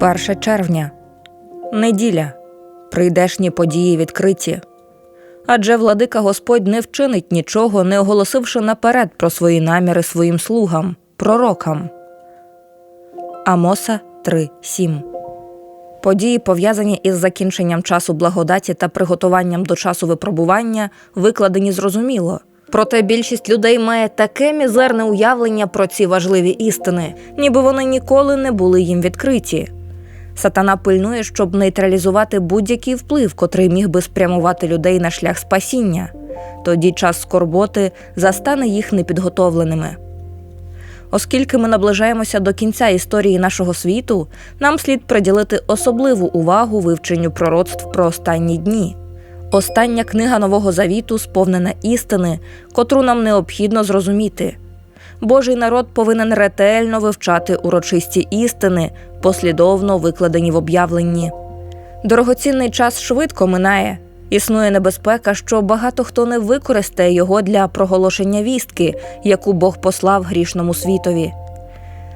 1 червня. Неділя. Прийдешні події відкриті. Адже владика Господь не вчинить нічого, не оголосивши наперед про свої наміри своїм слугам, пророкам. Амоса 3.7 Події, пов'язані із закінченням часу благодаті та приготуванням до часу випробування, викладені зрозуміло. Проте більшість людей має таке мізерне уявлення про ці важливі істини, ніби вони ніколи не були їм відкриті. Сатана пильнує, щоб нейтралізувати будь-який вплив, котрий міг би спрямувати людей на шлях спасіння. Тоді час скорботи застане їх непідготовленими. Оскільки ми наближаємося до кінця історії нашого світу, нам слід приділити особливу увагу вивченню пророцтв про останні дні. Остання книга Нового Завіту сповнена істини, котру нам необхідно зрозуміти. Божий народ повинен ретельно вивчати урочисті істини, послідовно викладені в об'явленні. Дорогоцінний час швидко минає. Існує небезпека, що багато хто не використає його для проголошення вістки, яку Бог послав грішному світові.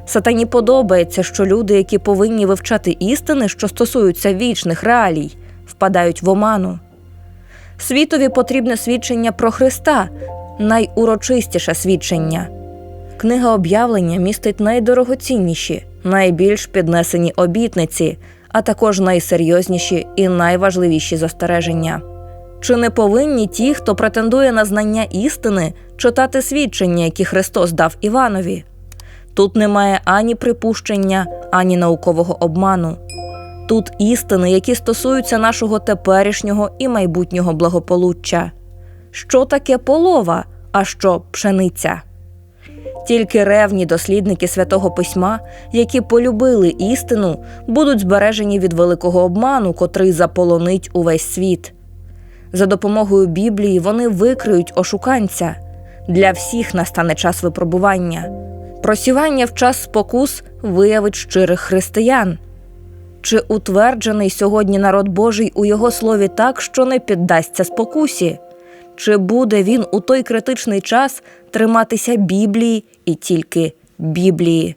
Сатані подобається, що люди, які повинні вивчати істини, що стосуються вічних реалій, впадають в оману. Світові потрібне свідчення про Христа, найурочистіше свідчення. Книга об'явлення містить найдорогоцінніші, найбільш піднесені обітниці, а також найсерйозніші і найважливіші застереження. Чи не повинні ті, хто претендує на знання істини, читати свідчення, які Христос дав Іванові? Тут немає ані припущення, ані наукового обману. Тут істини, які стосуються нашого теперішнього і майбутнього благополуччя. Що таке полова, а що пшениця? Тільки ревні дослідники святого письма, які полюбили істину, будуть збережені від великого обману, котрий заполонить увесь світ. За допомогою Біблії вони викриють ошуканця. Для всіх настане час випробування. Просівання в час спокус виявить щирих християн. Чи утверджений сьогодні народ Божий у його слові так, що не піддасться спокусі? Чи буде він у той критичний час триматися Біблії і тільки Біблії?